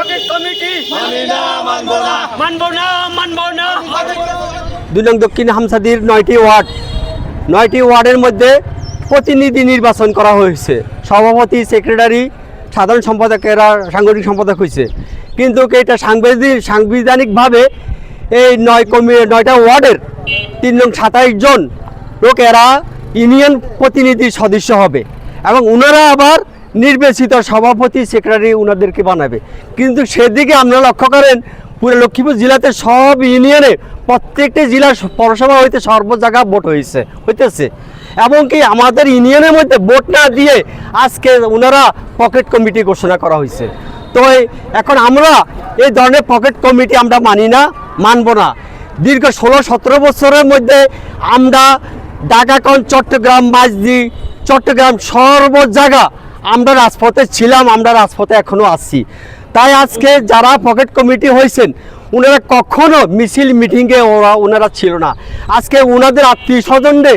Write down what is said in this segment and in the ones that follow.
Pocket committee. মানবো না। মানবো না দুই নং দক্ষিণ হামসাদির নয়টি ওয়ার্ড। নয়টি ওয়ার্ডের মধ্যে প্রতিনিধি নির্বাচন করা হয়েছে। সভাপতি সেক্রেটারি সাধারণ সম্পাদকেরা সাংগঠনিক সম্পাদক হয়েছে। কিন্তু এটা সাংবিধানিক সাংবিধানিকভাবে এই নয় কমি নয়টা ওয়ার্ডের তিন নং সাতাইশ জন লোক এরা ইউনিয়ন প্রতিনিধি সদস্য হবে। এবং ওনারা আবার নির্বাচিত সভাপতি সেক্রেটারি ওনাদেরকে বানাবে। কিন্তু সেদিকে আপনারা লক্ষ্য করেন, পুরো লক্ষ্মীপুর জেলাতে সব ইউনিয়নে প্রত্যেকটি জেলার পৌরসভা হইতে সর্ব জায়গা ভোট হয়েছে হইতেছে। এমনকি আমাদের ইউনিয়নের মধ্যে ভোট না দিয়ে আজকে ওনারা পকেট কমিটি ঘোষণা করা হয়েছে তো এখন আমরা এই ধরনের পকেট কমিটি আমরা মানি না, মানব না। দীর্ঘ ষোলো, সতেরো বছরের মধ্যে আমরা ঢাকাকন চট্টগ্রাম, মাঝদি, চট্টগ্রাম সর্ব জায়গা আমরা রাজপথে ছিলাম, আমরা রাজপথে এখনও আসছি তাই আজকে যারা পকেট কমিটি হয়েছেন ওনারা কখনো মিছিল, মিটিংয়ে ওরা ওনারা ছিল না। আজকে ওনাদের আত্মীয় স্বজনদের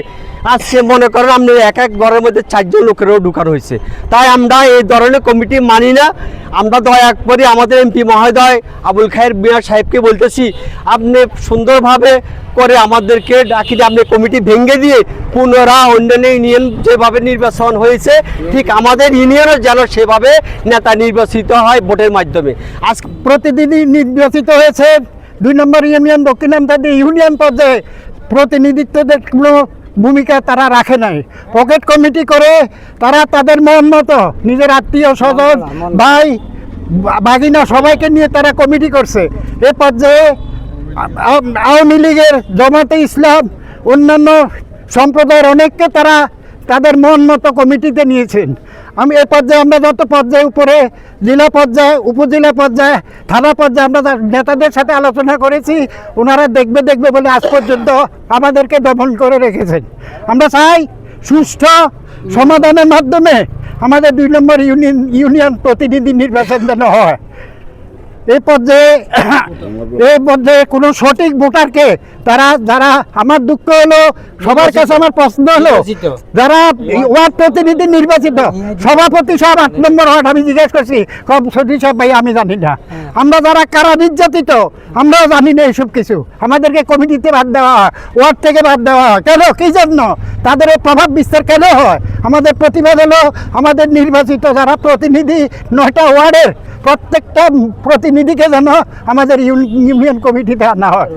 আজকে মনে করেন আপনি এক এক ঘরের মধ্যে চারজন লোকেরও ঢুকানো হয়েছে। তাই আমরা এই ধরনের কমিটি মানি না। আমরা দয়া করে আমাদের এমপি মহোদয় আবুল খায়ের মিয়া সাহেবকে বলতেছি, আপনি সুন্দরভাবে করে আমাদেরকে ডাকি আপনি কমিটি ভেঙে দিয়ে পুনরা অন্যান্য ইউনিয়ন যেভাবে নির্বাচন হয়েছে, ঠিক আমাদের ইউনিয়নও যেন সেভাবে নেতা নির্বাচিত হয় ভোটের মাধ্যমে। আজ প্রতিদিনই নির্বাচিত হয়েছে, দুই নম্বর ইউনিয়ন দক্ষিণ ইউনিয়ন পর্যায়ে প্রতিনিধিত্বদের কোনো ভূমিকা তারা রাখে নাই। পকেট কমিটি করে তারা তাদের মন মতো নিজের আত্মীয় স্বজন ভাই বাগিনা সবাইকে নিয়ে তারা কমিটি করছে। এ পর্যায়ে আওয়ামী লীগের জমাতে ইসলাম অন্যান্য সম্প্রদায়ের অনেককে তারা তাদের মন মতো কমিটিতে নিয়েছেন। আমি এ পর্যায়ে, আমরা যত পর্যায়ে উপরে জেলা পর্যায়ে, উপজেলা পর্যায়ে, থানা পর্যায়ে আমরা নেতাদের সাথে আলোচনা করেছি, ওনারা দেখবে দেখবে বলে আজ পর্যন্ত আমাদেরকে দমন করে রেখেছেন। আমরা চাই সুষ্ঠু সমাধানের মাধ্যমে আমাদের দুই নম্বর ইউনিয়ন ইউনিয়ন প্রতিনিধি নির্বাচন যেন হয়। এই পর্যায়ে এই পর্যায়ে কোনো সঠিক ভোটারকে তারা যারা আমার দুঃখ হলো সবার কাছে আমার প্রশ্ন হলো যারা ওয়ার্ড প্রতিনিধি নির্বাচিত সভাপতি সব আট নম্বর ওয়ার্ড আমি জিজ্ঞেস করছি কম সঠিক সব ভাই আমি জানি না। আমরা যারা কারা নির্যাতিত আমরাও জানি না এইসব কিছু। আমাদেরকে কমিটিতে বাদ দেওয়া হয় ওয়ার্ড থেকে বাদ দেওয়া হয়। কেন? কি জন্য? তাদের প্রভাব বিস্তার কেন হয়? আমাদের প্রতিবাদ হলো আমাদের নির্বাচিত যারা প্রতিনিধি নয়টা ওয়ার্ডের প্রত্যেকটা প্রতিনিধিকে যেন আমাদের ইউন- ইউনিয়ন কমিটিতে আনা হয়।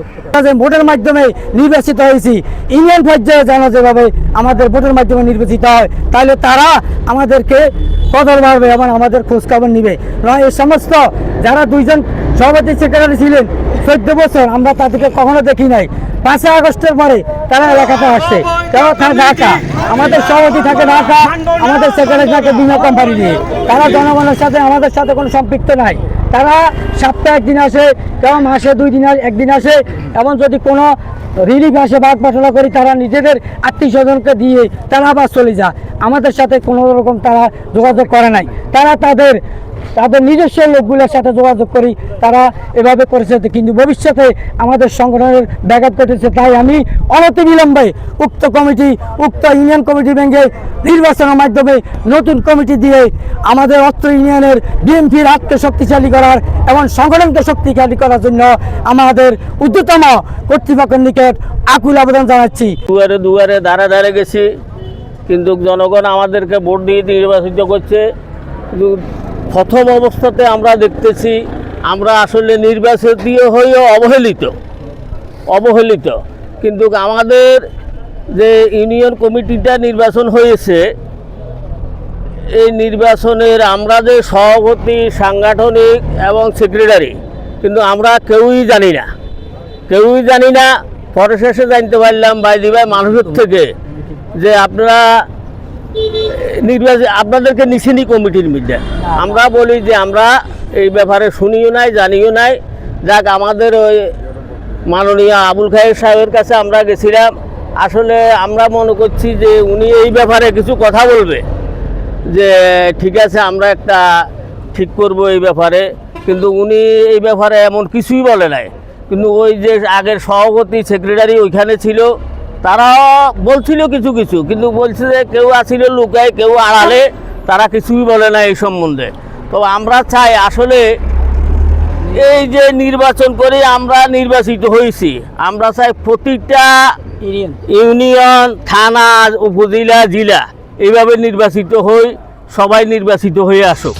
যে ভোটের মাধ্যমে নির্বাচিত হয়েছি, ইউনিয়ন পর্যায়ে যেন যেভাবে আমাদের ভোটের মাধ্যমে নির্বাচিত হয়, তাহলে তারা আমাদেরকে কদর বাড়বে এবং আমাদের খোঁজখবর নিবে। এই সমস্ত যারা দুইজন সভাপতি সেক্রেটারি ছিলেন, চোদ্দ বছর আমরা তাদেরকে কখনো দেখি নাই। পাঁচই আগস্টের পরে তারা এলাকাতে আসছে। তারা থাকে ঢাকা। আমাদের সভাপতি থাকে ঢাকা, আমাদের সেক্রেটারি থাকে বিমা কোম্পানি নিয়ে। তারা জনগণের সাথে, আমাদের সাথে কোনো সম্পৃক্ত নাই। তারা সপ্তাহে একদিন আসে, কেউ মাসে দুই দিন একদিন আসে, এবং যদি কোনো রিলিফ আসে বাদ পাঠানো করি, তারা নিজেদের আত্মীয় স্বজনকে দিয়ে তারা আবার চলে যায়। আমাদের সাথে কোনো রকম তারা যোগাযোগ করে নাই। তারা তাদের তাদের নিজস্ব লোকগুলোর সাথে যোগাযোগ করি, তারা এভাবে করেছে কিন্তু ভবিষ্যতে আমাদের সংগঠনের ব্যাঘাত ঘটেছে। তাই আমি অনতি বিলম্বে উক্ত কমিটি, উক্ত ইউনিয়ন কমিটি ভেঙে নির্বাচনের মাধ্যমে নতুন কমিটি দিয়ে আমাদের অত্র ইউনিয়নের বিএনপির হাতকে শক্তিশালী করার এবং সংগঠনকে শক্তিশালী করার জন্য আমাদের ঊর্ধ্বতম কর্তৃপক্ষের নিকট আকুল আবেদন জানাচ্ছি। দুয়ারে দুয়ারে দাঁড়ে দাঁড়ে গেছি, কিন্তু জনগণ আমাদেরকে ভোট দিয়ে নির্বাচিত করছে। প্রথম অবস্থাতে আমরা দেখতেছি, আমরা আসলে নির্বাচিত হয়েও অবহেলিত অবহেলিত। কিন্তু আমাদের যে ইউনিয়ন কমিটিটা নির্বাচন হয়েছে, এই নির্বাচনের আমরা যে সভাপতি, সাংগঠনিক এবং সেক্রেটারি, কিন্তু আমরা কেউই জানি না। কেউই জানি না, পরে শেষে জানতে পারলাম ভাই মানুষের থেকে, যে আপনারা নির্বাচন, আপনাদেরকে নিছেনি কমিটির মধ্যে। আমরা বলি যে আমরা এই ব্যাপারে শুনিও নাই, জানিও নাই। যাক, আমাদের ওই মাননীয় আবুল খায়ের সাহেবের কাছে আমরা গেছিলাম। আসলে আমরা মনে করছি যে উনি এই ব্যাপারে কিছু কথা বলবে, যে ঠিক আছে, আমরা একটা ঠিক করব এই ব্যাপারে। কিন্তু উনি এই ব্যাপারে এমন কিছুই বলে নাই। কিন্তু ওই যে আগের সভাপতি, সেক্রেটারি ওইখানে ছিল। তারাও বলছিল কিছু কিছু কিন্তু বলছে যে কেউ আসছিল লুকায় কেউ আড়ালে তারা কিছুই বলে না এই সম্বন্ধে। তো আমরা চাই আসলে এই যে নির্বাচন করে আমরা নির্বাচিত হয়েছি আমরা চাই প্রতিটা ইউনিয়ন ইউনিয়ন থানা উপজেলা জেলা এইভাবে নির্বাচিত হই সবাই নির্বাচিত হয়ে আসুক।